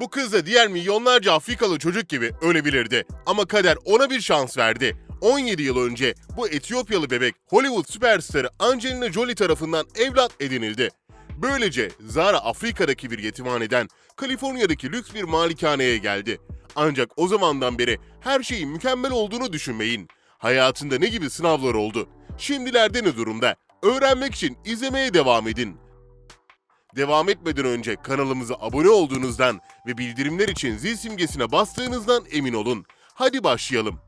Bu kız da diğer milyonlarca Afrikalı çocuk gibi ölebilirdi. Ama kader ona bir şans verdi. 17 yıl önce bu Etiyopyalı bebek Hollywood süperstarı Angelina Jolie tarafından evlat edinildi. Böylece Zara Afrika'daki bir yetimhaneden Kaliforniya'daki lüks bir malikaneye geldi. Ancak o zamandan beri her şeyin mükemmel olduğunu düşünmeyin. Hayatında ne gibi sınavlar oldu? Şimdilerde ne durumda? Öğrenmek için izlemeye devam edin. Devam etmeden önce kanalımıza abone olduğunuzdan ve bildirimler için zil simgesine bastığınızdan emin olun. Hadi başlayalım.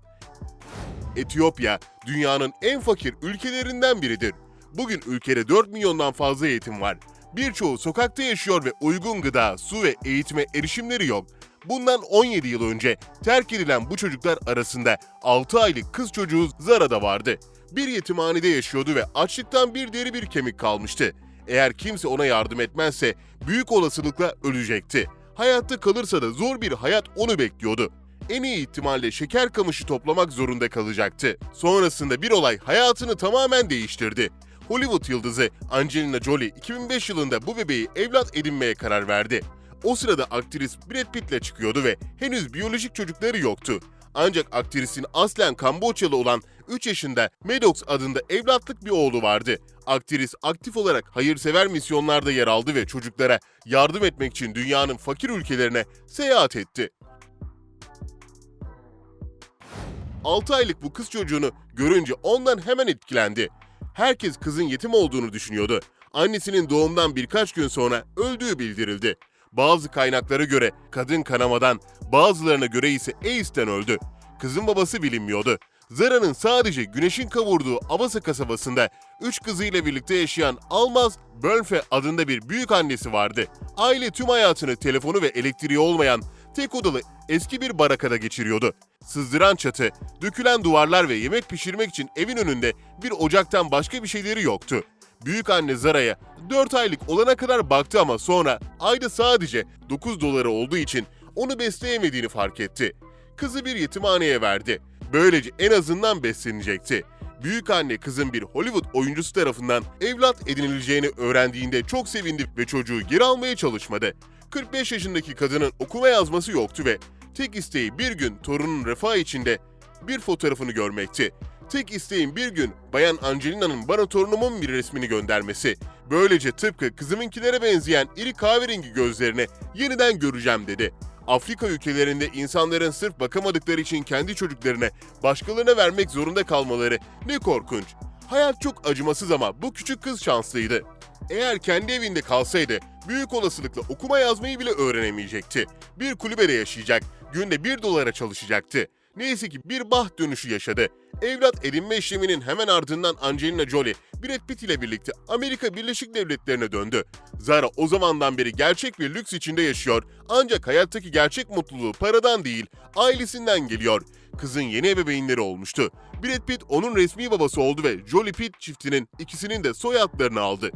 Etiyopya dünyanın en fakir ülkelerinden biridir. Bugün ülkede 4 milyondan fazla yetim var. Birçoğu sokakta yaşıyor ve uygun gıda, su ve eğitime erişimleri yok. Bundan 17 yıl önce terk edilen bu çocuklar arasında 6 aylık kız çocuğu Zara da vardı. Bir yetimhanede yaşıyordu ve açlıktan bir deri bir kemik kalmıştı. Eğer kimse ona yardım etmezse büyük olasılıkla ölecekti. Hayatta kalırsa da zor bir hayat onu bekliyordu en iyi ihtimalle şeker kamışı toplamak zorunda kalacaktı. Sonrasında bir olay hayatını tamamen değiştirdi. Hollywood yıldızı Angelina Jolie 2005 yılında bu bebeği evlat edinmeye karar verdi. O sırada aktris Brad Pitt'le çıkıyordu ve henüz biyolojik çocukları yoktu. Ancak aktrisin aslen Kamboçyalı olan 3 yaşında Maddox adında evlatlık bir oğlu vardı. Aktris aktif olarak hayırsever misyonlarda yer aldı ve çocuklara yardım etmek için dünyanın fakir ülkelerine seyahat etti. 6 aylık bu kız çocuğunu görünce ondan hemen etkilendi. Herkes kızın yetim olduğunu düşünüyordu. Annesinin doğumdan birkaç gün sonra öldüğü bildirildi. Bazı kaynaklara göre kadın kanamadan, bazılarına göre ise AIDS'ten öldü. Kızın babası bilinmiyordu. Zara'nın sadece güneşin kavurduğu Abasa kasabasında üç kızıyla birlikte yaşayan Almaz Bölfe adında bir büyük annesi vardı. Aile tüm hayatını telefonu ve elektriği olmayan tek odalı eski bir barakada geçiriyordu. Sızdıran çatı, dökülen duvarlar ve yemek pişirmek için evin önünde bir ocaktan başka bir şeyleri yoktu. Büyük anne Zara'ya 4 aylık olana kadar baktı ama sonra ayda sadece 9 doları olduğu için onu besleyemediğini fark etti. Kızı bir yetimhaneye verdi. Böylece en azından beslenecekti. Büyük anne kızın bir Hollywood oyuncusu tarafından evlat edinileceğini öğrendiğinde çok sevindi ve çocuğu geri almaya çalışmadı. 45 yaşındaki kadının okuma yazması yoktu ve tek isteği bir gün torunun refah içinde bir fotoğrafını görmekti. Tek isteğim bir gün Bayan Angelina'nın bana torunumun bir resmini göndermesi. Böylece tıpkı kızımınkilere benzeyen iri kahverengi gözlerini yeniden göreceğim dedi. Afrika ülkelerinde insanların sırf bakamadıkları için kendi çocuklarını başkalarına vermek zorunda kalmaları ne korkunç. Hayat çok acımasız ama bu küçük kız şanslıydı. Eğer kendi evinde kalsaydı büyük olasılıkla okuma yazmayı bile öğrenemeyecekti. Bir kulübede yaşayacak, günde bir dolara çalışacaktı. Neyse ki bir baht dönüşü yaşadı. Evlat edinme işleminin hemen ardından Angelina Jolie, Brad Pitt ile birlikte Amerika Birleşik Devletleri'ne döndü. Zara o zamandan beri gerçek bir lüks içinde yaşıyor ancak hayattaki gerçek mutluluğu paradan değil, ailesinden geliyor. Kızın yeni ebeveynleri olmuştu. Brad Pitt onun resmi babası oldu ve Jolie Pitt çiftinin ikisinin de soyadlarını aldı.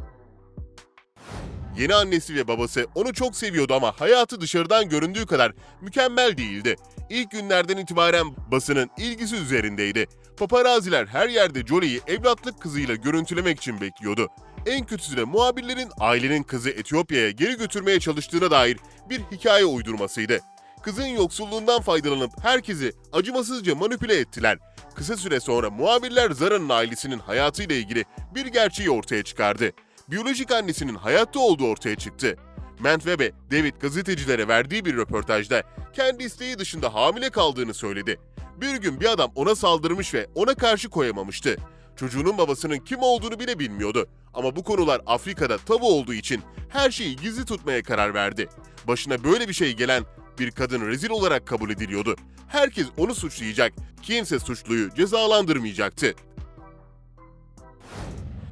Yeni annesi ve babası onu çok seviyordu ama hayatı dışarıdan göründüğü kadar mükemmel değildi. İlk günlerden itibaren basının ilgisi üzerindeydi. Paparaziler her yerde Jolie'yi evlatlık kızıyla görüntülemek için bekliyordu. En kötüsü de muhabirlerin ailenin kızı Etiyopya'ya geri götürmeye çalıştığına dair bir hikaye uydurmasıydı. Kızın yoksulluğundan faydalanıp herkesi acımasızca manipüle ettiler. Kısa süre sonra muhabirler Zara'nın ailesinin hayatıyla ilgili bir gerçeği ortaya çıkardı biyolojik annesinin hayatta olduğu ortaya çıktı. Mentwebe, David gazetecilere verdiği bir röportajda kendi isteği dışında hamile kaldığını söyledi. Bir gün bir adam ona saldırmış ve ona karşı koyamamıştı. Çocuğunun babasının kim olduğunu bile bilmiyordu. Ama bu konular Afrika'da tabu olduğu için her şeyi gizli tutmaya karar verdi. Başına böyle bir şey gelen bir kadın rezil olarak kabul ediliyordu. Herkes onu suçlayacak, kimse suçluyu cezalandırmayacaktı.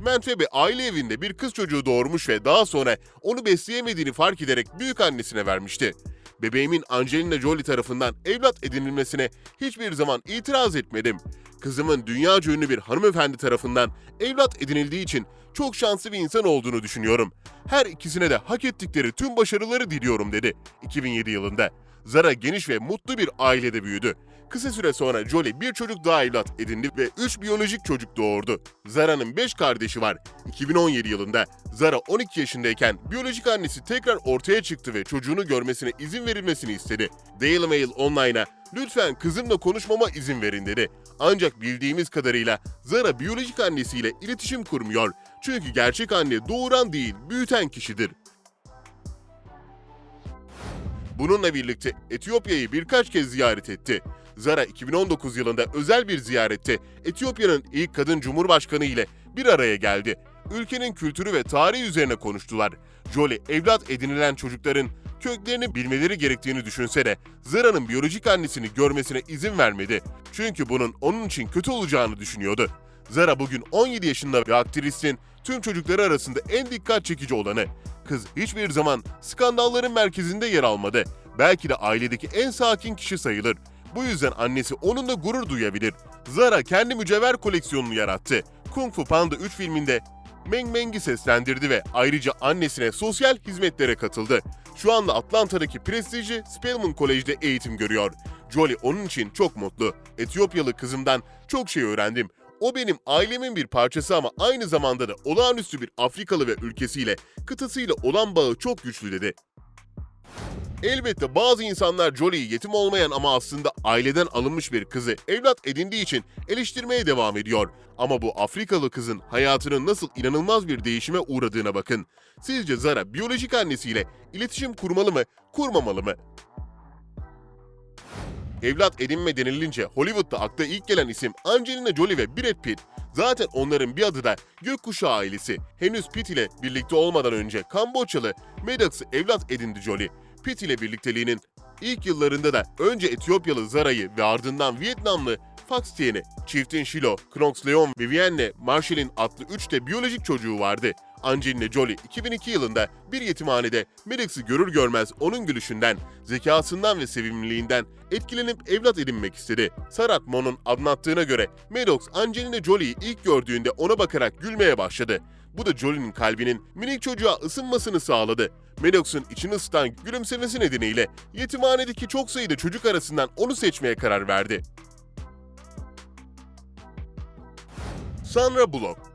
Mentwebe aile evinde bir kız çocuğu doğurmuş ve daha sonra onu besleyemediğini fark ederek büyük annesine vermişti. Bebeğimin Angelina Jolie tarafından evlat edinilmesine hiçbir zaman itiraz etmedim. Kızımın dünya ünlü bir hanımefendi tarafından evlat edinildiği için çok şanslı bir insan olduğunu düşünüyorum. Her ikisine de hak ettikleri tüm başarıları diliyorum dedi 2007 yılında. Zara geniş ve mutlu bir ailede büyüdü. Kısa süre sonra Jolie bir çocuk daha evlat edindi ve 3 biyolojik çocuk doğurdu. Zara'nın 5 kardeşi var. 2017 yılında Zara 12 yaşındayken biyolojik annesi tekrar ortaya çıktı ve çocuğunu görmesine izin verilmesini istedi. Daily Mail Online'a lütfen kızımla konuşmama izin verin dedi. Ancak bildiğimiz kadarıyla Zara biyolojik annesiyle iletişim kurmuyor. Çünkü gerçek anne doğuran değil, büyüten kişidir. Bununla birlikte Etiyopya'yı birkaç kez ziyaret etti. Zara 2019 yılında özel bir ziyarette Etiyopya'nın ilk kadın cumhurbaşkanı ile bir araya geldi. Ülkenin kültürü ve tarihi üzerine konuştular. Jolie evlat edinilen çocukların köklerini bilmeleri gerektiğini düşünse de Zara'nın biyolojik annesini görmesine izin vermedi. Çünkü bunun onun için kötü olacağını düşünüyordu. Zara bugün 17 yaşında ve aktristin tüm çocukları arasında en dikkat çekici olanı. Kız hiçbir zaman skandalların merkezinde yer almadı. Belki de ailedeki en sakin kişi sayılır. Bu yüzden annesi onunla gurur duyabilir. Zara kendi mücevher koleksiyonunu yarattı. Kung Fu Panda 3 filminde Meng Meng'i seslendirdi ve ayrıca annesine sosyal hizmetlere katıldı. Şu anda Atlanta'daki prestijli Spelman Kolej'de eğitim görüyor. Jolie onun için çok mutlu. Etiyopyalı kızımdan çok şey öğrendim. O benim ailemin bir parçası ama aynı zamanda da olağanüstü bir Afrikalı ve ülkesiyle, kıtasıyla olan bağı çok güçlü dedi. Elbette bazı insanlar Jolie'yi yetim olmayan ama aslında aileden alınmış bir kızı evlat edindiği için eleştirmeye devam ediyor. Ama bu Afrikalı kızın hayatının nasıl inanılmaz bir değişime uğradığına bakın. Sizce Zara biyolojik annesiyle iletişim kurmalı mı, kurmamalı mı? Evlat edinme denilince Hollywood'da akla ilk gelen isim Angelina Jolie ve Brad Pitt. Zaten onların bir adı da Gökkuşağı ailesi. Henüz Pitt ile birlikte olmadan önce Kamboçyalı Maddox'ı evlat edindi Jolie. Pitt ile birlikteliğinin ilk yıllarında da önce Etiyopyalı Zara'yı ve ardından Vietnamlı Fox Tien'i, çiftin Shilo, Knox Leon ve Vienne Marshall'in adlı 3 de biyolojik çocuğu vardı. Angelina Jolie 2002 yılında bir yetimhanede Maddox'ı görür görmez onun gülüşünden, zekasından ve sevimliliğinden etkilenip evlat edinmek istedi. Sarat Mon'un anlattığına göre Maddox Angelina Jolie'yi ilk gördüğünde ona bakarak gülmeye başladı. Bu da Jolie'nin kalbinin minik çocuğa ısınmasını sağladı. Maddox'un içini ısıtan gülümsemesi nedeniyle yetimhanedeki çok sayıda çocuk arasından onu seçmeye karar verdi. Sandra Bullock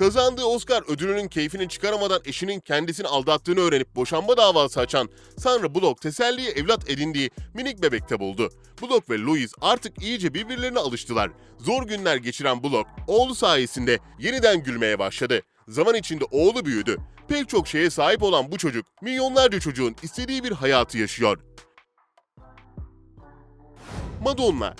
Kazandığı Oscar ödülünün keyfini çıkaramadan eşinin kendisini aldattığını öğrenip boşanma davası açan Sandra Bullock teselliye evlat edindiği minik bebekte buldu. Bullock ve Louise artık iyice birbirlerine alıştılar. Zor günler geçiren Bullock, oğlu sayesinde yeniden gülmeye başladı. Zaman içinde oğlu büyüdü. Pek çok şeye sahip olan bu çocuk, milyonlarca çocuğun istediği bir hayatı yaşıyor. Madonna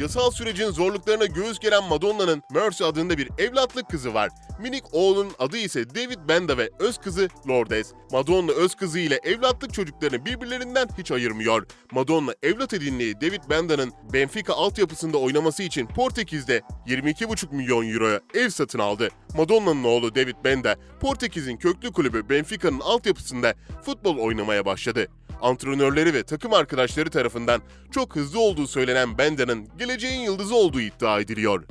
Yasal sürecin zorluklarına göğüs geren Madonna'nın Mercy adında bir evlatlık kızı var. Minik oğlunun adı ise David Benda ve öz kızı Lourdes. Madonna öz kızı ile evlatlık çocuklarını birbirlerinden hiç ayırmıyor. Madonna evlat edindiği David Benda'nın Benfica altyapısında oynaması için Portekiz'de 22,5 milyon euroya ev satın aldı. Madonna'nın oğlu David Benda, Portekiz'in köklü kulübü Benfica'nın altyapısında futbol oynamaya başladı antrenörleri ve takım arkadaşları tarafından çok hızlı olduğu söylenen Benda'nın geleceğin yıldızı olduğu iddia ediliyor.